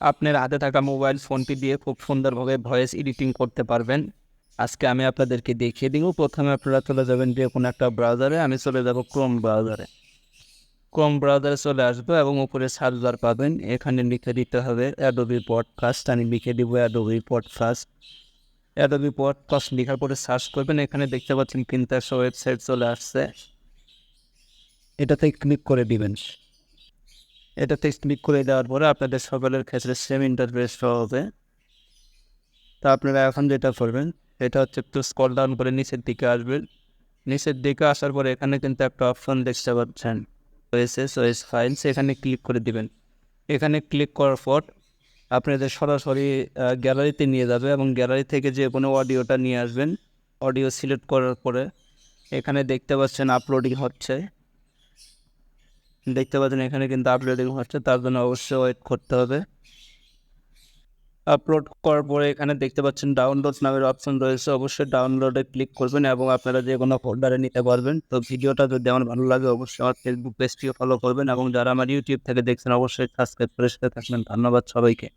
আপনার হাতে থাকা মোবাইল, ফোনটি দিয়ে খুব সুন্দরভাবে ভয়েস এডিটিং করতে পারবেন। আজকে আমি আপনাদেরকে দেখিয়ে দিব। প্রথমে আপনারা চলে যাবেন যে কোনো একটা ব্রাউজারে আমি চলে যাব ক্রোম ব্রাউজারে ক্রোম ব্রাউজারে চলে আসব এবং উপরে সার্চ বার পাবেন। এখানে লিখে দিতে হবে অ্যাডোবি পডকাস্ট আমি লিখে দিব অ্যাডোবি পডকাস্ট অ্যাডোবি পডকাস্ট লেখার পরে সার্চ করবেন। এখানে দেখতে পাচ্ছেন একটা ওয়েবসাইট চলে আসছে। এটাতে ক্লিক করে দিবেন। এটাতে ক্লিক করে দেওয়ার পরে আপনাদের সকলের ক্ষেত্রে সেম ইন্টারফেস হবে। তা আপনারা এখন যেটা করবেন, এটা হচ্ছে একটু স্কল ডাউন করে নিচের দিকে আসবেন। নিচের দিকে আসার পরে এখানে কিন্তু একটা অপশন দেখতে পাচ্ছেন। ওএসএস ওয়েস ফাইলস এখানে ক্লিক করে দিবেন। এখানে ক্লিক করার পর আপনাদের সরাসরি গ্যালারিতে নিয়ে যাবে এবং গ্যালারি থেকে যে কোনো অডিওটা নিয়ে আসবেন। অডিও সিলেক্ট করার পরে এখানে দেখতে পাচ্ছেন আপলোডিং হচ্ছে। দেখতে পাচ্ছেন, এখানে কিন্তু আপলোডিং হচ্ছে, তার জন্য অবশ্যই ওয়েট করতে হবে। আপলোড করার পরে এখানে দেখতে পাচ্ছেন ডাউনলোড নামের অপশন রয়েছে, অবশ্যই ডাউনলোডে ক্লিক করবেন এবং আপনারা যে কোনো ফোল্ডারে নিতে পারবেন। তো ভিডিওটা যদি আমার ভালো লাগে, অবশ্যই আমার ফেসবুক পেজটিও ফলো করবেন এবং যারা আমার ইউটিউব থেকে দেখছেন, অবশ্যই সাবস্ক্রাইব করে সাথে থাকবেন। ধন্যবাদ সবাইকে।